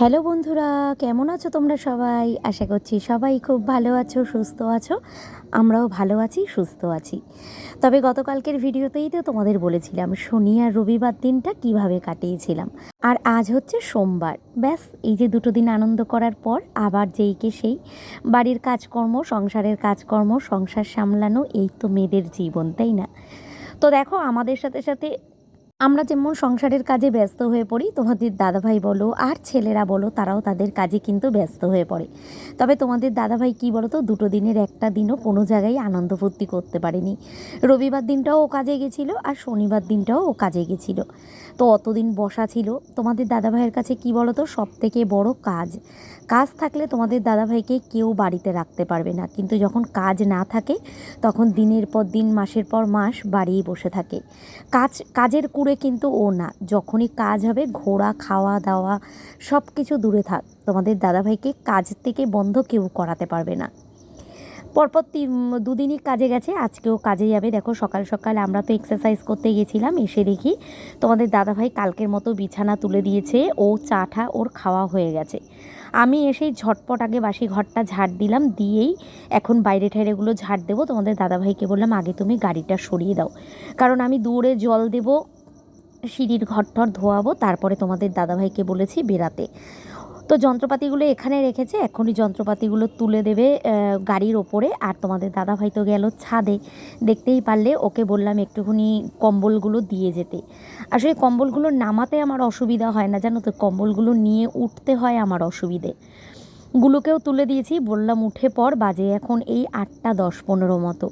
Hello বন্ধুরা, কেমন আছো তোমরা সবাই? আশা করছি সবাই খুব ভালো আছো, সুস্থ আছো। আমরাও ভালো আছি, সুস্থ আছি। তবে গতকালকের ভিডিওতেই তো তোমাদের বলেছিলাম, শনি আর রবিবার দিনটা কীভাবে কাটিয়েছিলাম। আর আজ হচ্ছে সোমবার। ব্যাস, এই যে দুটো দিন আনন্দ করার পর আবার যেইকে সেই বাড়ির কাজকর্ম, সংসারের কাজকর্ম, সংসার সামলানো, এই তো মেয়েদের জীবন, তাই না? তো দেখো, আমাদের সাথে সাথে আমরা যেমন সংসারের কাজে ব্যস্ত হয়ে পড়ি, তোমাদের দাদাভাই বলো আর ছেলেরা বলো, তারাও তাদের কাজে কিন্তু ব্যস্ত হয়ে পড়ে। তবে তোমাদের দাদাভাই কী বলো তো দুটো দিনের একটা দিনও কোনো জায়গায় আনন্দ ফুর্তি করতে পারেনি। রবিবার দিনটাও ও কাজে গেছিল আর শনিবার দিনটাও ও কাজে গেছিল। তো অতদিন বসা ছিল। তোমাদের দাদাভাইয়ের কাছে কী বলো তো সব থেকে বড় কাজ। কাজ থাকলে তোমাদের দাদাভাইকে কেউ বাড়িতে রাখতে পারবে না। কিন্তু যখন কাজ না থাকে, তখন দিনের পর দিন, মাসের পর মাস বাড়িয়ে বসে থাকে। কাজ, কাজের কুড়ে কিন্তু ও না। যখনই কাজ হবে, ঘোরা, খাওয়া দাওয়া সব কিছু দূরে থাক। তোমাদের দাদাভাইকে কাজ থেকে বন্ধ কেউ করাতে পারবে না। পরপর দুদিনই কাজে গেছে। আজকেও কাজে যাবে। দেখো, সকাল সকাল আমরা তো এক্সারসাইজ করতে গেছিলাম। এসে দেখি তোমাদের দাদাভাই কালকের মতো বিছানা তুলে দিয়েছে। ও চাটা ওর খাওয়া হয়ে গেছে। আমি এসেই ঝটপট আগে বাসি ঘরটা ঝাড় দিলাম। দিয়েই এখন বাইরে ঠাইরেগুলো ঝাড় দেবো। তোমাদের দাদাভাইকে বললাম, আগে তুমি গাড়িটা সরিয়ে দাও। কারণ আমি দূরে জল দেবো সিঁড়ির ঘর টর ধোয়াবো, তারপরে তোমাদের দাদাভাইকে বলেছি বেরাতে তো যন্ত্রপাতিগুলো এখানে রেখেছে, এখনই যন্ত্রপাতিগুলো তুলে দেবে গাড়ির ওপরে। আর তোমাদের দাদাভাই তো গেল ছাদে, দেখতেই পারলে ওকে বললাম একটুখানি কম্বলগুলো দিয়ে যেতে। আসলে কম্বলগুলো নামাতে আমার অসুবিধা হয় না, জানো তো, কম্বলগুলো নিয়ে উঠতে হয় আমার অসুবিধে। গুলোকেও তুলে দিয়েছি, বললাম উঠে পর বাজে এখন এই আটটা দশ পনেরো মতো।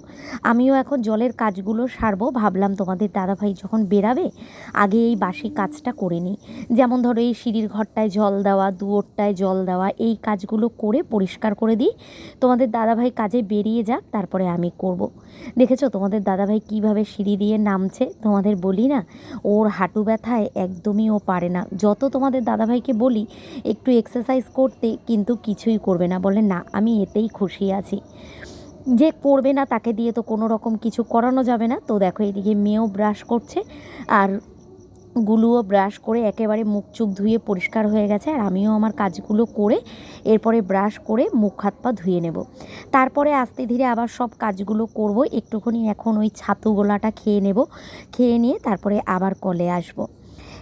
আমিও এখন জলের কাজগুলো সারবো, ভাবলাম তোমাদের দাদাভাই যখন বেরাবে, আগে এই বাসি কাজটা করে নিই। যেমন ধরো এই সিঁড়ির ঘরটায় জল দেওয়া, দুয়োরটায় জল দেওয়া, এই কাজগুলো করে পরিষ্কার করে দিই। তোমাদের দাদাভাই কাজে বেরিয়ে যাক, তারপরে আমি করব। দেখেছ তোমাদের দাদাভাই কীভাবে সিঁড়ি দিয়ে নামছে, তোমাদের বলি না? ওর হাঁটু ব্যথায় একদমই ও পারে না। যত তোমাদের দাদাভাইকে বলি, একটু এক্সারসাইজ করতে, কিন্তু কিছুই করবে না। বলে না, আমি এতেই খুশি আছি। যে করবে না, তাকে দিয়ে তো কোনো রকম কিছু করানো যাবে না। তো দেখো, এদিকে মেয়েও ব্রাশ করছে আর গুলুও ব্রাশ করে একেবারে মুখ চুখ ধুয়ে পরিষ্কার হয়ে গেছে। আর আমিও আমার কাজগুলো করে এরপরে ব্রাশ করে মুখ, হাত, পা ধুয়ে নেব। তারপরে আস্তে ধীরে আবার সব কাজগুলো করব। একটুখানি এখন ওই ছাতু গোলাটা খেয়ে নেব। খেয়ে নিয়ে তারপরে আবার কলে আসব।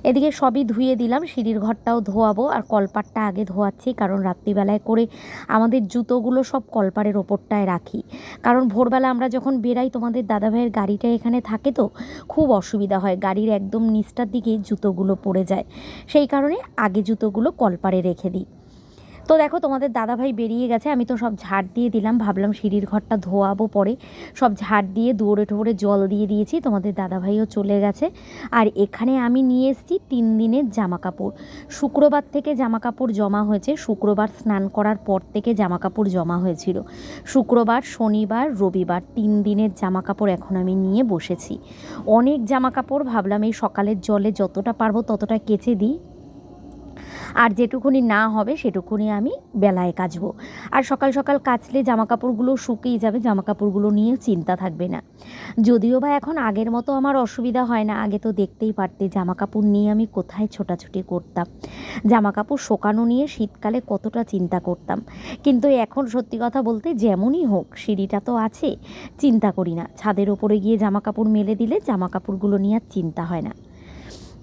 এদিকে সবই ধুয়ে দিলাম, সিঁড়ির ঘরটাও ধোয়াবো আর কলপারটা আগে ধোয়াচ্ছি, কারণ রাত্রিবেলায় করে আমাদের জুতোগুলো সব কলপারের ওপরটায় রাখি। কারণ ভোরবেলা আমরা যখন বেরাই, তোমাদের দাদাভাইয়ের গাড়িটা এখানে থাকে তো, খুব অসুবিধা হয়, গাড়ির একদম নিচটার দিকে জুতোগুলো পড়ে যায়। সেই কারণে আগে জুতোগুলো কলপারে রেখে দিই। তো দেখো, তোমাদের দাদাভাই বেরিয়ে গেছে। আমি তো সব ঝাড় দিয়ে দিলাম। ভাবলাম সিঁড়ির ঘরটা ধোয়াবো পরে। সব ঝাড় দিয়ে দৌড়ে ঠোড়ে জল দিয়ে দিয়েছি। তোমাদের দাদাভাইও চলে গেছে। আর এখানে আমি নিয়ে এসেছি তিন দিনের জামা কাপড় শুক্রবার থেকে জামা কাপড় জমা হয়েছে। শুক্রবার স্নান করার পর থেকে জামা কাপড় জমা হয়েছিল। শুক্রবার, শনিবার, রবিবার তিন দিনের জামা কাপড় এখন আমি নিয়ে বসেছি। অনেক জামা কাপড় ভাবলাম এই সকালের জলে যতটা পারব ততটা কেচে দিই। আর যেটুকুনি না হবে সেটুকুনি আমি বেলায় কাচবো। আর সকাল সকাল কাচলে জামা কাপড়গুলো শুকিয়ে যাবে জামা কাপড়গুলো নিয়ে চিন্তা থাকবে না। যদিও বা এখন আগের মতো আমার অসুবিধা হয় না, আগে তো দেখতেই পারতে জামা কাপড় নিয়ে আমি কোথায় ছোটাছুটি করতাম। জামা কাপড় শোকানো নিয়ে শীতকালে কতটা চিন্তা করতাম। কিন্তু এখন সত্যি কথা বলতে যেমনই হোক, সিঁড়িটা তো আছে, চিন্তা করি না। ছাদের ওপরে গিয়ে জামা কাপড় মেলে দিলে জামা কাপড়গুলো নিয়ে আর চিন্তা হয় না।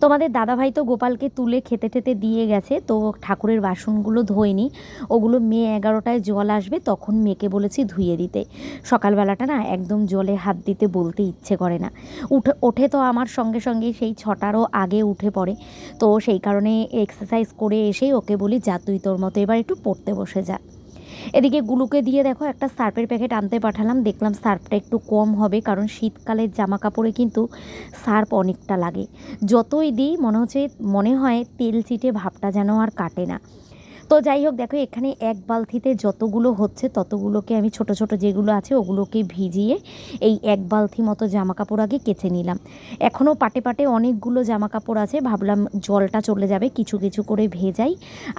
তোমাদের দাদাভাই তো গোপালকে তুলে খেতে টেতে দিয়ে গেছে, তো ঠাকুরের বাসনগুলো ধোয়নি। ওগুলো মেয়ে এগারোটায় জল আসবে, তখন মেয়েকে বলেছি ধুয়ে দিতে। সকালবেলাটা না একদম জলে হাত দিতে বলতে ইচ্ছে করে না। উঠে, ওঠে তো আমার সঙ্গে সঙ্গে, সেই ছটারও আগে উঠে পড়ে। তো সেই কারণে এক্সারসাইজ করে এসেই ওকে বলি, যা তুই তোর মতো এবার একটু পড়তে বসে যা। এদিকে গুলুকে দিয়ে দেখো একটা সার্ফের প্যাকেট আনতে পাঠালাম। দেখলাম সার্ফটা একটু কম হবে, কারণ শীতকালের জামা কাপড়ে কিন্তু সার্ফ অনেকটা লাগে। যতই দিই, মনে হচ্ছে, মনে হয় তেল চিটে ভাবটা যেন আর কাটে না। তো যাই হোক, দেখো এখানে এক বালতিতে যতগুলো হচ্ছে, ততগুলোকে আমি ছোট ছোট যেগুলো আছে, ওগুলোকে ভিজিয়ে এই এক বালতি মতো জামা কাপড় আগে কেচে নিলাম। এখনও পাটে পাটে অনেকগুলো জামা কাপড় আছে, ভাবলাম জলটা চলে যাবে, কিছু কিছু করে ভেজাই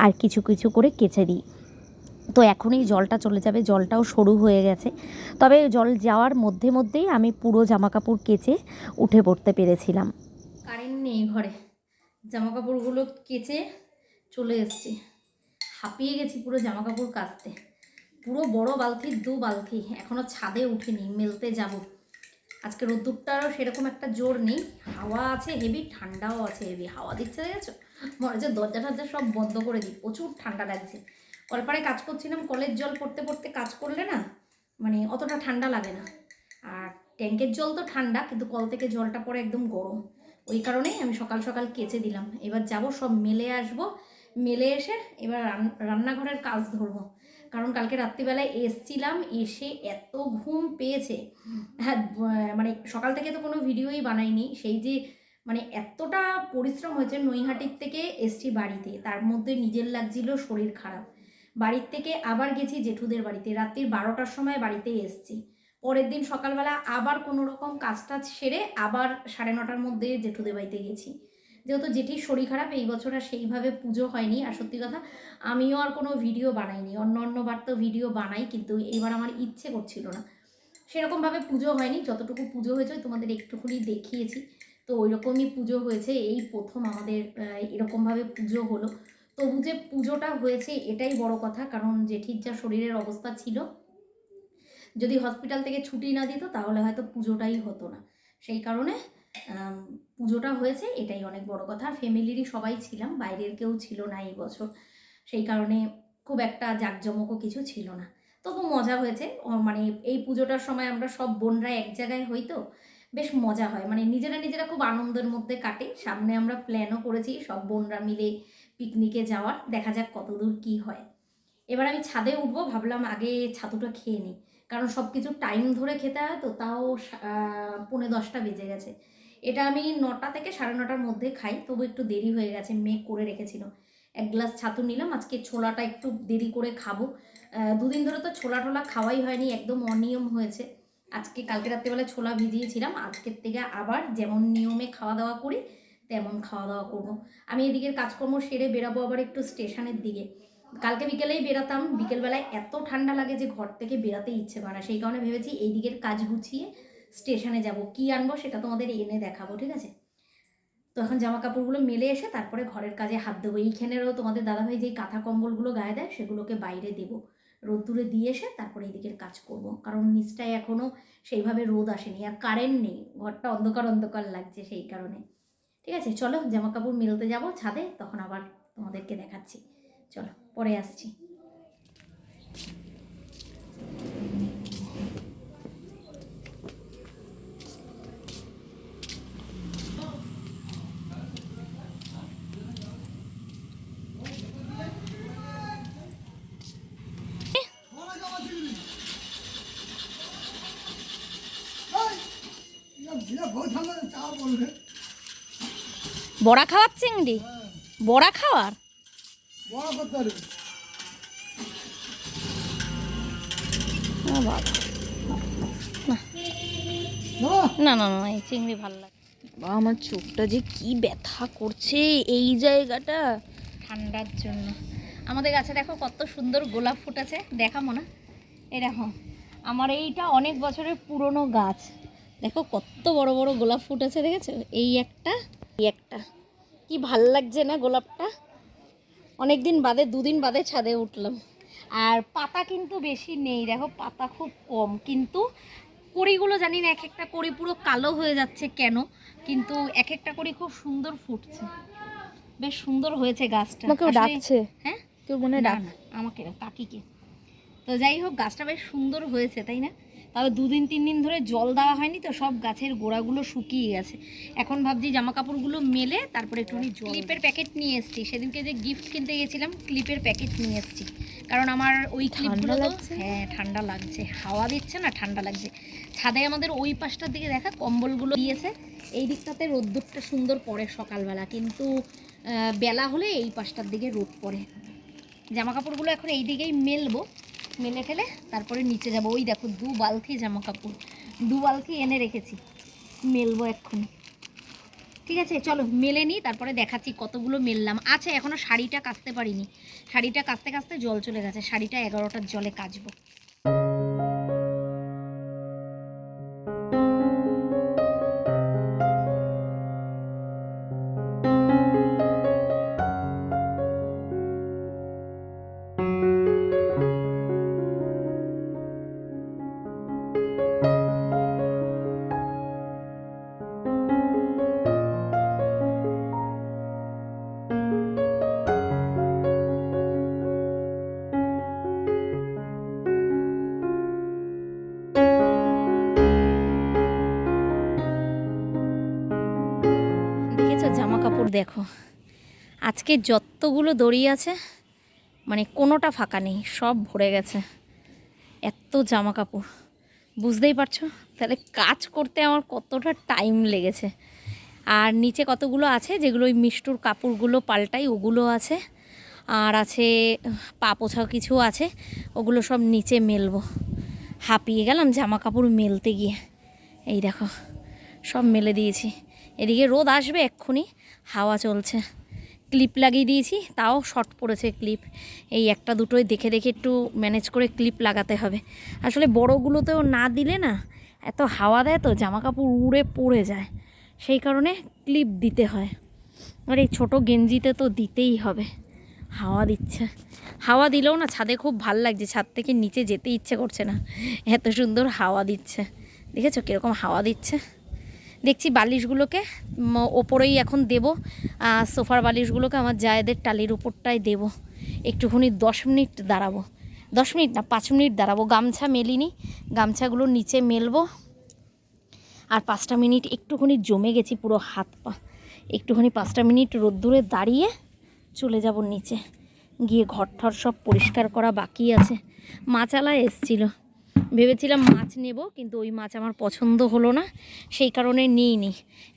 আর কিছু কিছু করে কেচে দিই। তো এখনই জলটা চলে যাবে, জলটাও সরু হয়ে গেছে। তবে জল যাওয়ার মধ্যে মধ্যেই আমি পুরো জামা কাপড় কেচে উঠে পড়তে পেরেছিলাম। কারেন্ট নেই ঘরে। জামা কাপড়গুলো কেচে চলে এসেছি। হাঁপিয়ে গেছি পুরো জামা কাপড় কাচতে। পুরো বড় বালতির দু বালতি। এখনও ছাদে উঠিনি, মেলতে যাব। আজকে রোদ্দুরটারও সেরকম একটা জোর নেই। হাওয়া আছে হেভি ঠান্ডাও আছে হেভি হাওয়া দিচ্ছে, দেখেছ? মনে হচ্ছে দরজা টরজা সব বন্ধ করে দিই। প্রচুর ঠান্ডা লাগছে। কলপাড়ে কাজ করছিলাম, কলের জল পড়তে পড়তে কাজ করলে না মানে অতটা ঠান্ডা লাগে না। আর ট্যাঙ্কের জল তো ঠান্ডা, কিন্তু কল থেকে জলটা পড়ে একদম গরম। ওই কারণেই আমি সকাল সকাল কেচে দিলাম। এবার যাব, সব মেলে আসব। মেলে এসে এবার রান- রান্নাঘরের কাজ ধরবো। কারণ কালকে রাত্রিবেলায় এসছিলাম, এসে এত ঘুম পেয়েছে। হ্যাঁ মানে সকাল থেকে তো কোনো ভিডিওই বানাইনি। সেই যে মানে এতটা পরিশ্রম হয়েছে নৈহাটির থেকে এসছি বাড়িতে। তার মধ্যে নিজের লাগছিল, শরীর খারাপ। বাড়ির থেকে আবার গেছি জেঠুদের বাড়িতে। রাত্রির বারোটার সময় বাড়িতে এসছি। পরের দিন সকালবেলা আবার কোনো রকম কাজ টাজ সেরে আবার সাড়ে নটার মধ্যে জেঠুদের বাড়িতে গেছি। যেহেতু জেঠির শরীর খারাপ, এই বছর আর সেইভাবে পুজো হয়নি। আর সত্যি কথা, আমিও আর কোনো ভিডিও বানাইনি। অন্য অন্যবার তো ভিডিও বানাই, কিন্তু এইবার আমার ইচ্ছে করছিল না। সেরকমভাবে পুজো হয়নি। যতটুকু পুজো হয়েছে তোমাদের একটুখানি দেখিয়েছি। তো ওই রকমই পুজো হয়েছে। এই প্রথম আমাদের এরকমভাবে পুজো হলো। তবু যে পুজোটা হয়েছে এটাই বড় কথা, কারণ জেঠির যা শরীরের অবস্থা ছিল, যদি হসপিটাল থেকে ছুটি না দিত তাহলে হয়তো পুজোটাই হতো না। সেই কারণে পুজোটা হয়েছে এটাই অনেক বড় কথা। আর ফ্যামিলিরই সবাই ছিলাম, বাইরের কেউ ছিল না এই বছর। সেই কারণে খুব একটা জাঁকজমকও কিছু ছিল না। তবু মজা হয়েছে। মানে এই পুজোটার সময় আমরা সব বোনরা এক জায়গায় হই তো, বেশ মজা হয়। মানে নিজেরা নিজেরা খুব আনন্দের মধ্যে কাটে। সামনে আমরা প্ল্যানও করেছি, সব বোনরা মিলে পিকনিকে যাওয়ার, দেখা যাক কতদূর কি হয়। এবার আমি ছাদে উঠবো, ভাবলাম আগে ছাতুটা খেয়ে নিই। কারণ সব কিছু টাইম ধরে খেতে হয় তো, তাও পৌনে দশটা বেজে গেছে। এটা আমি নটা থেকে সাড়ে নটার মধ্যে খাই, তবু একটু দেরি হয়ে গেছে, মেঘ করে রেখেছিল। এক গ্লাস ছাতু নিলাম, আজকে ছোলাটা একটু দেরি করে খাব। দুদিন ধরে তো ছোলা টোলা খাওয়াই হয়নি, একদম অনিয়ম হয়েছে। আজকে কালকে রাত্রেবেলা ছোলা ভিজিয়েছিলাম, আজকের থেকে আবার যেমন নিয়মে খাওয়া দাওয়া করি তেমন খাওয়া দাওয়া করব। আমি এদিকের কাজকর্ম সেরে বেরাবো আবার একটু স্টেশনের দিকে। কালকে বিকেলেই বেরাতাম, বিকেলবেলায় এত ঠান্ডা লাগে যে ঘর থেকে বেরাতে ইচ্ছে করে না। সেই কারণে ভেবেছি এই দিকের কাজ গুছিয়ে স্টেশনে যাব। কি আনব সেটা তোমাদের এনে দেখাবো, ঠিক আছে? তো এখন জামা কাপড়গুলো মেলে এসে তারপরে ঘরের কাজে হাত দেবো। এইখানেরও তোমাদের দাদাভাই যেই কাঁথা কম্বলগুলো গায়ে দেয় সেগুলোকে বাইরে দেবো। রোদ্দুরে দিয়ে এসে তারপরে এই দিকের কাজ করব। কারণ নিচটায় এখনও সেইভাবে রোদ আসেনি আর কারেন্ট নেই। ঘরটা অন্ধকার অন্ধকার লাগছে সেই কারণে। ঠিক আছে? চলো জামা কাপড় মেলতে যাব ছাদে, তখন আবার তোমাদেরকে দেখাচ্ছি। চলো, পরে আসছি। বড়া খাওয়ার চিংড়ি? বড়া খাওয়ার? না না না এই চিংড়ি ভালো লাগে। বা আমার চোখটা যে কি ব্যথা করছে এই জায়গাটা। ঠান্ডার জন্য। আমাদের গাছে দেখো কত সুন্দর গোলাপ ফুটেছে দেখাবো না এই দেখো আমার এইটা অনেক বছরের পুরনো গাছ। দেখো কত বড় বড় গোলাপ ফুটেছে দেখেছ? এই একটা একটা। কি ভালো লাগছে না গোলাপটা? অনেক দিন বাদে দুদিন বাদে ছাদে উঠলাম। আর পাতা কিন্তু বেশি নেই দেখো পাতা খুব কম। কিন্তু কড়িগুলো জানি না এক একটা কড়ি পুরো কালো হয়ে যাচ্ছে কেন? কিন্তু এক একটা কড়ি খুব সুন্দর ফুটছে। বেশ সুন্দর হয়েছে গাছটা। ডাকছে। হ্যাঁ? কেউ মনে ডাক? আমাকে কাকিকে। তো যাই হোক গাছটা বেশ সুন্দর হয়েছে তাই না? তবে দুদিন তিন দিন ধরে জল দেওয়া হয়নি তো সব গাছের গোড়াগুলো শুকিয়ে গেছে। এখন ভাবছি জামা কাপড়গুলো মেলে তারপরে একটুখানি ক্লিপের প্যাকেট নিয়ে এসেছি। সেদিনকে যে গিফট কিনতে গেছিলাম ক্লিপের প্যাকেট নিয়ে এসেছি। কারণ আমার ওই ক্লিপগুলো? হ্যাঁ ঠান্ডা লাগছে। হাওয়া দিচ্ছে না ঠান্ডা লাগছে। ছাদে আমাদের ওই পাশটার দিকে দেখা কম্বলগুলো দিয়েছে। এই দিকটাতে রোদ্দুরটা সুন্দর পড়ে সকালবেলা কিন্তু বেলা হলে এই পাশটার দিকে রোদ পড়ে। জামা কাপড়গুলো এখন এই দিকেই মেলবো। মেলে ফেলে, তারপরে নিচে যাব। ওই দেখো, দু বালতি জামা কাপড় দু বালতি এনে রেখেছি। মেলবো এক্ষুনি। ঠিক আছে, চলো, মেলে নিই তারপরে দেখাচ্ছি কতগুলো মেললাম। আচ্ছা এখনও শাড়িটা কাচতে পারিনি। শাড়িটা কাচতে কাচতে জল চলে গেছে। শাড়িটা এগারোটার জলে কাচবো। দেখো, আজকে যতগুলো দড়ি আছে মানে কোনোটা ফাঁকা নেই, সব ভরে গেছে। এত জামা কাপড় বুঝতেই পারছ? তাহলে কাজ করতে আমার কতটা টাইম লেগেছে। আর নিচে কতগুলো আছে? যেগুলো ওই মিষ্টুর কাপড়গুলো পাল্টাই, ওগুলো আছে। আর আছে, পা পোছাও কিছু আছে, ওগুলো সব নিচে মেলবো। হাঁপিয়ে গেলাম জামা কাপড় মেলতে গিয়ে। এই দেখো, সব মেলে দিয়েছি। এদিকে রোদ আসবে এক্ষুনি। হাওয়া চলছে। ক্লিপ লাগিয়ে দিয়েছি, তাও শর্ট পড়েছে ক্লিপ। এই একটা দুটোই দেখে দেখে একটু ম্যানেজ করে ক্লিপ লাগাতে হবে। আসলে বড়োগুলোতেও না দিলে না, এত হাওয়া দেয় তো জামা কাপড় উড়ে পড়ে যায়। সেই কারণে ক্লিপ দিতে হয়। আর এই ছোটো গেঞ্জিতে তো দিতেই হবে। হাওয়া দিচ্ছে। হাওয়া দিলেও না ছাদে খুব ভালো লাগছে, ছাদ থেকে নিচে যেতে ইচ্ছে করছে না। এত সুন্দর হাওয়া দিচ্ছে। দেখেছ কীরকম হাওয়া দিচ্ছে? দেখছি বালিশগুলোকে ওপরেই এখন দেব। সোফার বালিশগুলোকে আমার জায়েদের টালির উপরটাই দেব। একটুখানি দশ মিনিট দাঁড়াবো। দশ মিনিট না, পাঁচ মিনিট দাঁড়াবো। গামছা মেলিনি, গামছাগুলো নিচে মেলবো। আর পাঁচটা মিনিট একটুখানি জমে গেছি পুরো হাত পা। একটুখানি পাঁচটা মিনিট রোদ্দুরে দাঁড়িয়ে চলে যাব নিচে। গিয়ে ঘর ঠর সব পরিষ্কার করা বাকি আছে। মাছালা এসছিল। ভেবেছিলাম মাছ নেব, কিন্তু ওই মাছ আমার পছন্দ হলো না, সেই কারণে নিইনি।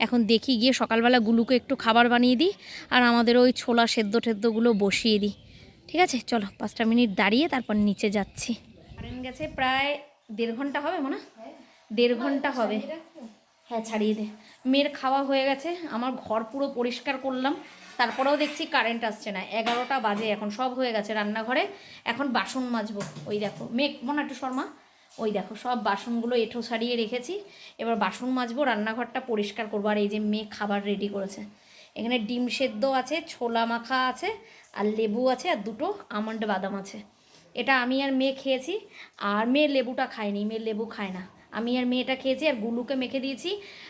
এখন দেখি গিয়ে সকালবেলা গুলুকে একটু খাবার বানিয়ে দিই, আর আমাদের ওই ছোলা সেদ্ধ টেদ্ধগুলো বসিয়ে দিই। ঠিক আছে? চলো, পাঁচটা মিনিট দাঁড়িয়ে তারপর নিচে যাচ্ছি। কারেন্ট গেছে প্রায় দেড় ঘণ্টা হবে মনে? দেড় ঘণ্টা হবে। হ্যাঁ ছাড়িয়ে দে। মেয়ের খাওয়া হয়ে গেছে, আমার ঘর পুরো পরিষ্কার করলাম। তারপরেও দেখছি কারেন্ট আসছে না। এগারোটা বাজে এখন, সব হয়ে গেছে রান্নাঘরে। এখন বাসন মাজবো। ওই দেখো, মেঘ, মনে একটু শর্মা। ওই দেখো সব বাসনগুলো এঁঠো সারিয়ে রেখেছি। এবার বাসন মাজবো, রান্নাঘরটা পরিষ্কার করব। আর এই যে মেয়ে খাবার রেডি করেছে। এখানে ডিম সেদ্ধ আছে, ছোলা মাখা আছে, আর লেবু আছে, আর দুটো আমন্ড বাদাম আছে। এটা আমি আর মেয়ে খেয়েছি, আর মেয়ে লেবুটা খায়নি, মেয়ে লেবু খায় না। আমি আর মেয়েটা খেয়েছি, আর গুলুকে মেখে দিয়েছি।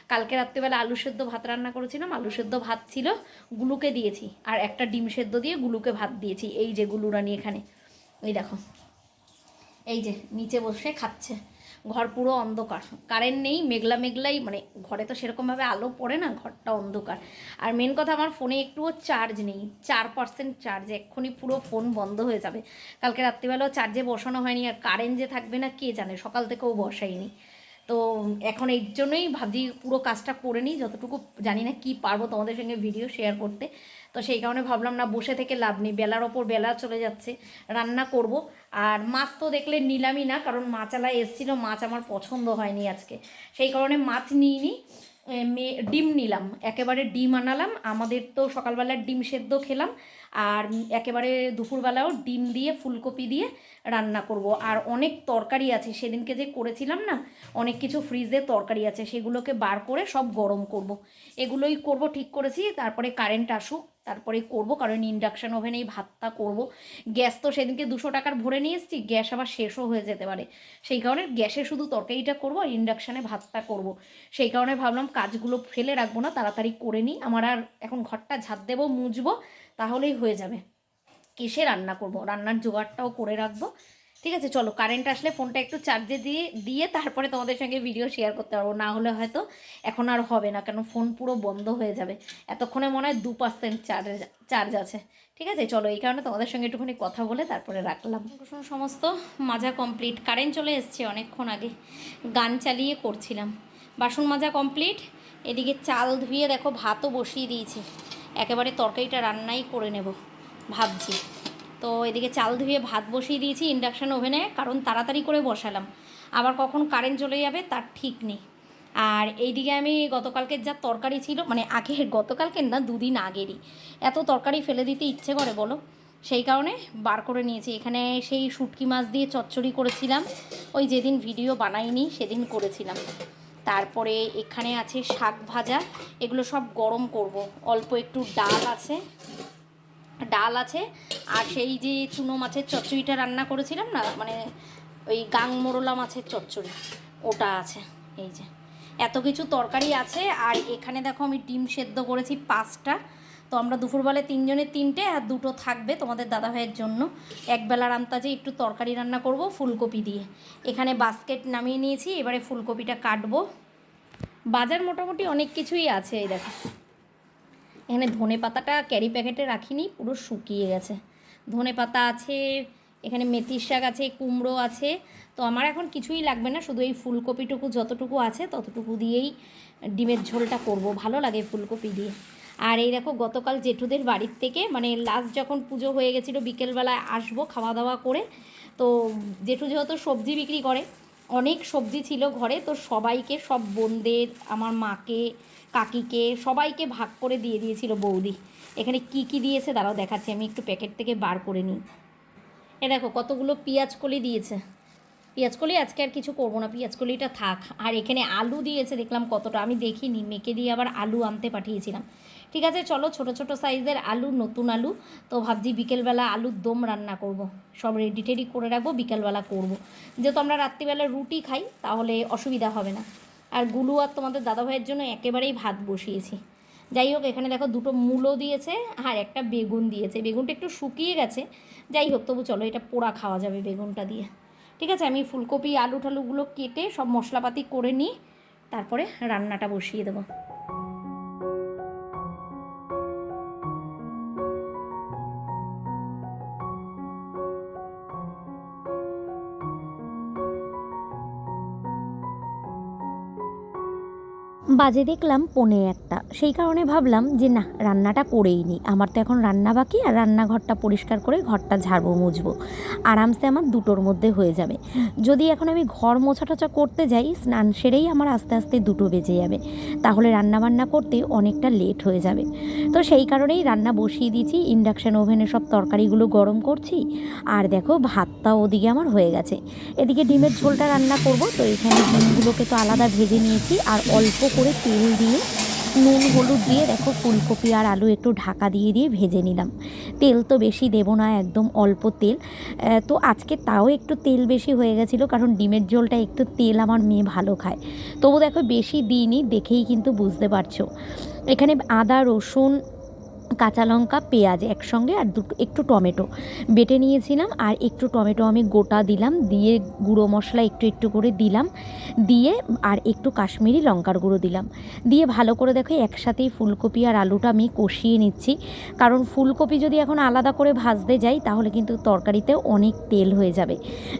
কালকে রাত্রিবেলা আলু সেদ্ধ ভাত রান্না করেছিলাম, আলু সেদ্ধ ভাত ছিল, গুলুকে দিয়েছি। আর একটা ডিম সেদ্ধ দিয়ে গুলুকে ভাত দিয়েছি, এই যে গুলুরানি এখানে। এই দেখো। এই যে নিচে বসে খাচ্ছে। ঘর পুরো অন্ধকার। কারেন্ট নেই, মেঘলা মেঘলাই মানে ঘরে তো সেরকমভাবে আলো পড়ে না, ঘরটা অন্ধকার। আর মেন কথা আমার ফোনে একটুও চার্জ নেই। চার পার্সেন্ট চার্জ এক্ষুনি পুরো ফোন বন্ধ হয়ে যাবে। কালকে রাত্রিবেলাও চার্জে বসানো হয়নি, আর কারেন্ট যে থাকবে না, কে জানে? সকাল থেকেও বসাইনি। তো এখন এই জন্যই ভাবছি পুরো কাজটা করে নিই, যতটুকু জানি না কি পারব তোমাদের সঙ্গে ভিডিও শেয়ার করতে। তো সেই কারণে ভাবলাম না বসে থেকে লাভ নেই, বেলার ওপর বেলা চলে যাচ্ছে, রান্না করব। আর মাছ তো দেখলে নিলামই না, কারণ মাছালা এসছিল, মাছ আমার পছন্দ হয়নি আজকে। সেই কারণে মাছ নিইনি ডিম নিলাম। একেবারে ডিম আনালাম, আমাদের তো সকালবেলার ডিম সেদ্ধ খেলাম, আর একেবারে দুপুরবেলাও ডিম দিয়ে, ফুলকপি দিয়ে রান্না করব। আর অনেক তরকারি আছে, সেদিনকে যে করেছিলাম না, অনেক কিছু ফ্রিজে তরকারি আছে, সেগুলোকে বার করে সব গরম করব। এগুলোই করব, ঠিক করেছি, তারপরে কারেন্ট আসুক তারপরে করব, কারণ ইন্ডাকশান ওভেনেই ভাতটা করব। গ্যাস তো সেদিনকে দুশো টাকার ভরে নিয়ে এসেছি, গ্যাস আবার শেষও হয়ে যেতে পারে। সেই কারণে গ্যাসে শুধু তরকারিটা করব আর ইন্ডাকশানে ভাতটা করব। সেই কারণে ভাবলাম কাজগুলো ফেলে রাখব না, তাড়াতাড়ি করে নিই। আমার আর এখন ঘরটা ঝাঁট দেবো, মুছবো, তাহলেই হয়ে যাবে। কিসে রান্না করব, রান্নার জোগাড়টাও করে রাখব। ঠিক আছে, চলো কারেন্ট আসলে ফোনটা একটু চার্জে দিয়ে দিয়ে তারপরে তোমাদের সঙ্গে ভিডিও শেয়ার করতে পারব। না হলে হয়তো এখন আর হবে না কারণ ফোন পুরো বন্ধ হয়ে যাবে। এতক্ষণে মনে হয় দু পার্সেন্ট চার্জ চার্জ আছে। ঠিক আছে, চলো এই কারণে তোমাদের সঙ্গে একটুখানি কথা বলে তারপরে রাখলাম। সমস্ত মাজা কমপ্লিট কারেন্ট চলে এসছে অনেকক্ষণ আগে। গান চালিয়ে করছিলাম। বাসন মাজা কমপ্লিট এদিকে চাল ধুয়ে দেখো, ভাতও বসিয়ে দিয়েছি। একেবারে তরকারিটা রান্নাই করে নেব, ভাবছি। তো এদিকে চাল ধুয়ে ভাত বসিয়ে দিয়েছি ইন্ডাকশান ওভেনে কারণ তাড়াতাড়ি করে বসালাম। আবার কখন কারেন্ট চলে যাবে তার ঠিক নেই। আর এইদিকে আমি গতকালকের যা তরকারি ছিল মানে আগে গতকালকের না, দুদিন আগেরই। এত তরকারি ফেলে দিতে ইচ্ছে করে, বলো? সেই কারণে বার করে নিয়েছি। এখানে সেই শুটকি মাছ দিয়ে চচ্চড়ি করেছিলাম। ওই যেদিন ভিডিও বানাইনি, সেদিন করেছিলাম। তারপরে এখানে আছে শাক ভাজা। এগুলো সব গরম করব। অল্প একটু ডাল আছে। ডাল আছে, আর সেই যে চুনো মাছের চচ্চড়িটা রান্না করেছিলাম না মানে ওই গাং মোরলা মাছের চচ্চড়ি, ওটা আছে, এই যে। এত কিছু তরকারি আছে, আর এখানে দেখো আমি ডিম সেদ্ধ করেছি পাঁচটা, তো আমরা দুপুরবেলায় তিনজনের তিনটে, আর দুটো থাকবে তোমাদের দাদা ভাইয়ের জন্য। একবেলার আন্তাজে একটু তরকারি রান্না করব ফুলকপি দিয়ে। এখানে বাস্কেট নামিয়ে নিয়েছি, এবারে ফুলকপিটা কাটবো। বাজার মোটামুটি অনেক কিছুই আছে, এই দেখো। এখানে ধনে পাতাটা ক্যারি প্যাকেটে রাখিনি, পুরো শুকিয়ে গেছে। ধনে পাতা আছে, এখানে মেথির শাক আছে, কুমড়ো আছে। তো আমার এখন কিছুই লাগবে না, শুধু এই ফুলকপিটুকু যতটুকু আছে, ততটুকু দিয়েই ডিমের ঝোলটা করব। ভালো লাগে ফুলকপি দিয়ে। আর এই দেখো, গতকাল জেঠুদের বাড়ির থেকে মানে লাস্ট যখন পুজো হয়ে গেছিল, বিকেলবেলায় আসব খাওয়া দাওয়া করে। তো জেঠু যেহেতু সবজি বিক্রি করে, অনেক সবজি ছিল ঘরে, তো সবাইকে, সব বোনদের, আমার মাকে কাকিকে, সবাইকে ভাগ করে দিয়ে দিয়েছিল বৌদি। এখানে কি কি দিয়েছে দাঁড়াও দেখাচ্ছি, আমি একটু প্যাকেট থেকে বার করে নিই। এ দেখো, কতগুলো কলি দিয়েছে। কলি আজকে আর কিছু করব না কলিটা থাক। আর এখানে আলু দিয়েছে, দেখলাম কতটা, আমি দেখিনি মেকে দিয়ে আবার আলু আনতে পাঠিয়েছিলাম। ঠিক আছে, চলো ছোট ছোট সাইজের আলু, নতুন আলু। তো ভাবছি বিকেলবেলা আলুর দম রান্না করব। সব রেডি টেডি করে রাখব, বিকেলবেলা করব। যেহেতু আমরা রাত্রিবেলা রুটি খাই, তাহলে অসুবিধা হবে না। আর গুলু আর তোমাদের দাদাভাইয়ের জন্য একেবারেই ভাত বসিয়েছি। যাই হোক, এখানে দেখো দুটো মূলো দিয়েছে আর একটা বেগুন দিয়েছে। বেগুনটা একটু শুকিয়ে গেছে। যাই হোক, তবু চলো, এটা পোড়া খাওয়া যাবে বেগুনটা দিয়ে। ঠিক আছে, আমি ফুলকপি আলু টালুগুলো কেটে সব মশলাপাতি করে নিই। তারপরে রান্নাটা বসিয়ে দেবো। বাজে দেখলাম পনে একটা। সেই কারণে ভাবলাম যে, না, রান্নাটা করেই নিই আমার তো এখন রান্না বাকি, আর রান্নাঘরটা পরিষ্কার করে ঘরটা ঝাড়বো, মুছবো। আরামসে আমার দুটোর মধ্যে হয়ে যাবে। যদি এখন আমি ঘর মোছা টোছা করতে যাই, স্নান সেরেই আমার আস্তে আস্তে দুটো বেজে যাবে। তাহলে রান্না বান্না করতে অনেকটা লেট হয়ে যাবে। তো সেই কারণেই রান্না বসিয়ে দিয়েছি, ইন্ডাকশান ওভেনে সব তরকারিগুলো গরম করছি। আর দেখো, ভাতটা ওদিকে আমার হয়ে গেছে। এদিকে ডিমের ঝোলটা রান্না করব, তো এখানে ডিমগুলোকে তো আলাদা ভেজে নিয়েছি, আর অল্প করে তেল দিয়ে, নুন, হলুদ দিয়ে, দেখো ফুলকপি আর আলু একটু ঢাকা দিয়ে দিয়ে ভেজে নিলাম। তেল তো বেশি দেব না, একদম অল্প তেল। তো আজকে তাও একটু তেল বেশি হয়ে গেছিল, কারণ ডিমের ঝোলটা একটু তেল আমার মেয়ে ভালো খায়। তবু দেখো বেশি দিইনি, দেখেই কিন্তু বুঝতে পারছ। এখানে আদা, রসুন কাঁচা লঙ্কা, পেঁয়াজ একসঙ্গে আর দুটো, একটু টমেটো বেটে নিয়েছিলাম আর একটু টমেটো আমি গোটা দিলাম, দিয়ে গুঁড়ো মশলা একটু একটু করে দিলাম, দিয়ে আর একটু কাশ্মীরি লঙ্কার গুঁড়ো দিলাম। দিয়ে ভালো করে দেখো একসাথেই ফুলকপি আর আলুটা আমি কষিয়ে নিচ্ছি। কারণ ফুলকপি যদি এখন আলাদা করে ভাজতে যাই, তাহলে কিন্তু তরকারিতে অনেক তেল হয়ে যাবে।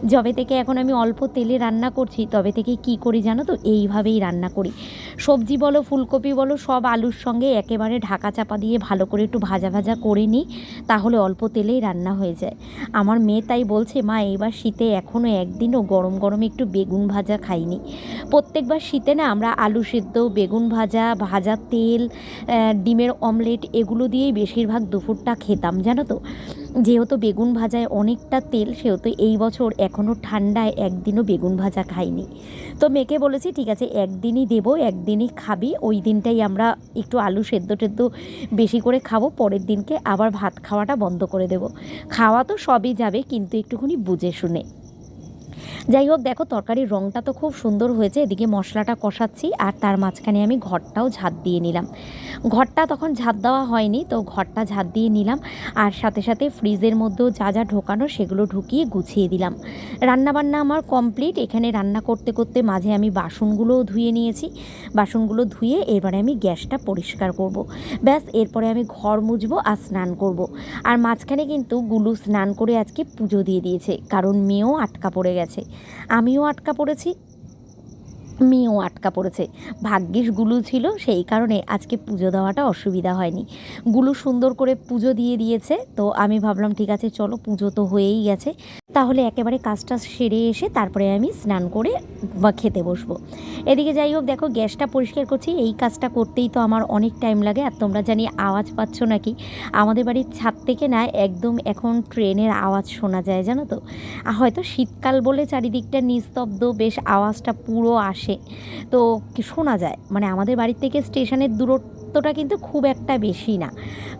যবে থেকে এখন আমি অল্প তেলে রান্না করছি, তবে থেকে কি করি জানো তো? এইভাবেই রান্না করি। সবজি বলো, ফুলকপি বলো, সব আলুর সঙ্গে একেবারে ঢাকা চাপা দিয়ে ভালো করে একটু ভাজা ভাজা করে নিই, তাহলে অল্প তেলেই রান্না হয়ে যায়। আমার মেয়ে তাই বলছে, মা, এইবার শীতে এখনও একদিনও গরম গরম একটু বেগুন ভাজা খাইনি। প্রত্যেকবার শীতে না আমরা আলু সেদ্ধ, বেগুন ভাজা ভাজা তেল ডিমের অমলেট এগুলো দিয়েই বেশিরভাগ দুপুরটা খেতাম, জানো তো? যেহেতু বেগুন ভাজায় অনেকটা তেল, সেহেতু এই বছর এখনও ঠান্ডায় একদিনও বেগুন ভাজা খাইনি। তো মেয়েকে বলেছি, ঠিক আছে, একদিনই দেবো, একদিনই খাবি, ওই দিনটাই আমরা একটু আলু সেদ্ধ টেদ্ধ বেশি করে খাব, পরের দিনকে আবার ভাত খাওয়াটা বন্ধ করে দেব। খাওয়া তো সবই যাবে, কিন্তু একটুখানি বুঝে শুনে। যাই হোক, দেখো তরকারির রঙটা তো খুব সুন্দর হয়েছে। এদিকে মশলাটা কষাচ্ছি আর তার মাঝখানে আমি ঘরটাও ঝাঁত দিয়ে নিলাম। ঘরটা তখন ঝাঁত দেওয়া হয়নি, তো ঘরটা ঝাঁত দিয়ে নিলাম আর সাথে সাথে ফ্রিজের মধ্যেও যা যা ঢোকানো সেগুলো ঢুকিয়ে গুছিয়ে দিলাম। রান্নাবান্না আমার কমপ্লিট। এখানে রান্না করতে করতে মাঝে আমি বাসনগুলোও ধুয়ে নিয়েছি। বাসনগুলো ধুয়ে এবারে আমি গ্যাসটা পরিষ্কার করব। ব্যাস, এরপরে আমি ঘর মুছবো আর স্নান করব। আর মাঝখানে কিন্তু গুলু স্নান করে আজকে পুজো দিয়ে দিয়েছে, কারণ মেয়েও আটকা পড়ে গেছে। আমিও আটকা পড়েছি মেয়েও আটকা পড়েছে। ভাগ্যিস গুলু ছিল, সেই কারণে আজকে পুজো দেওয়াটা অসুবিধা হয়নি। গুলু সুন্দর করে পুজো দিয়ে দিয়েছে, তো আমি ভাবলাম, ঠিক আছে, চলো, পুজো তো হয়েই গেছে। তাহলে একেবারে কাজটা সেরে এসে তারপরে আমি স্নান করে বা খেতে বসবো। এদিকে যাই হোক, দেখো, গ্যাসটা পরিষ্কার করছি। এই কাজটা করতেই তো আমার অনেক টাইম লাগে, আর তোমরা জানি আওয়াজ পাচ্ছ নাকি? আমাদের বাড়ির ছাদ থেকে না, একদম এখন ট্রেনের আওয়াজ শোনা যায়, জানো তো? হয়তো শীতকাল বলে চারিদিকটা নিস্তব্ধ, বেশ আওয়াজটা পুরো আসে। তো কি শোনা যায় মানে আমাদের বাড়ির থেকে স্টেশনের দূরত্বটা কিন্তু খুব একটা বেশি না।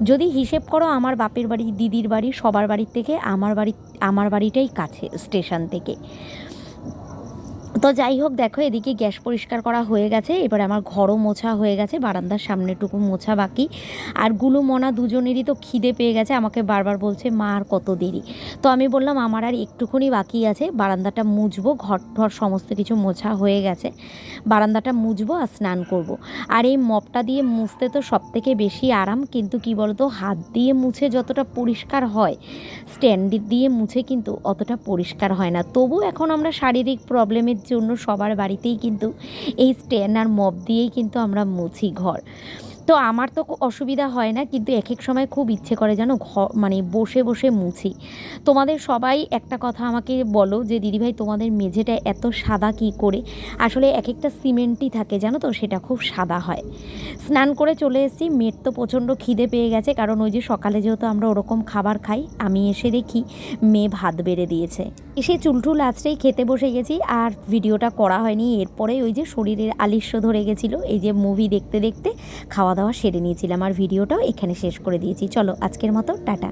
যদি হিসেব করো আমার বাপের বাড়ি, দিদির বাড়ি, সবার বাড়ির থেকে আমার বাড়ি, আমার বাড়িটাই কাছে স্টেশন থেকে। তো যাই হোক, দেখো এদিকে গ্যাস পরিষ্কার করা হয়ে গেছে। এবার আমার ঘরও মোছা হয়ে গেছে, বারান্দার সামনেটুকু মোছা বাকি। আরগুলো, মনা দুজনেরই তো খিদে পেয়ে গেছে, আমাকে বারবার বলছে, মা, আর কত দেরি? তো আমি বললাম, আমার আর একটুখানি বাকি আছে, বারান্দাটা মুছবো ঘর ঠর সমস্ত কিছু মোছা হয়ে গেছে, বারান্দাটা মুছবো আর স্নান করব। আর এই মপটা দিয়ে মুছতে তো সব থেকে বেশি আরাম, কিন্তু কি বলতো, হাত দিয়ে মুছে যতটা পরিষ্কার হয় স্ট্যান্ড দিয়ে মুছে কিন্তু অতটা পরিষ্কার হয় না। তবু এখন আমরা শারীরিক প্রবলেমের জন্য সবার বাড়িতেই কিন্তু এই স্ট্যান্ড আর মপ দিয়েই কিন্তু আমরা মুছি ঘর। তো আমার তো অসুবিধা হয় না, কিন্তু এক এক সময় খুব ইচ্ছে করে যেন ঘর মানে বসে বসে মুছি। তোমাদের সবাই একটা কথা আমাকে বলো যে, দিদিভাই, তোমাদের মেঝেটা এত সাদা কি করে? আসলে এক একটা সিমেন্টই থাকে, জানো তো, সেটা খুব সাদা হয়। স্নান করে চলে এসেছি, মেয়ের তো প্রচণ্ড খিদে পেয়ে গেছে, কারণ ওই যে সকালে যেহেতু আমরা ওরকম খাবার খাই, আমি এসে দেখি মেয়ে ভাত বেড়ে দিয়েছে। এসে চুলটুল আছড়েই খেতে বসে গেছি, আর ভিডিওটা করা হয়নি। এরপরে ওই যে শরীরের আলিস্য ধরে গেছিল, এই যে মুভি দেখতে দেখতে খাওয়া দাওয়া সেরে নিয়েছিলাম আর ভিডিওটাও এখানে শেষ করে দিয়েছি। চলো আজকের মতো টাটা।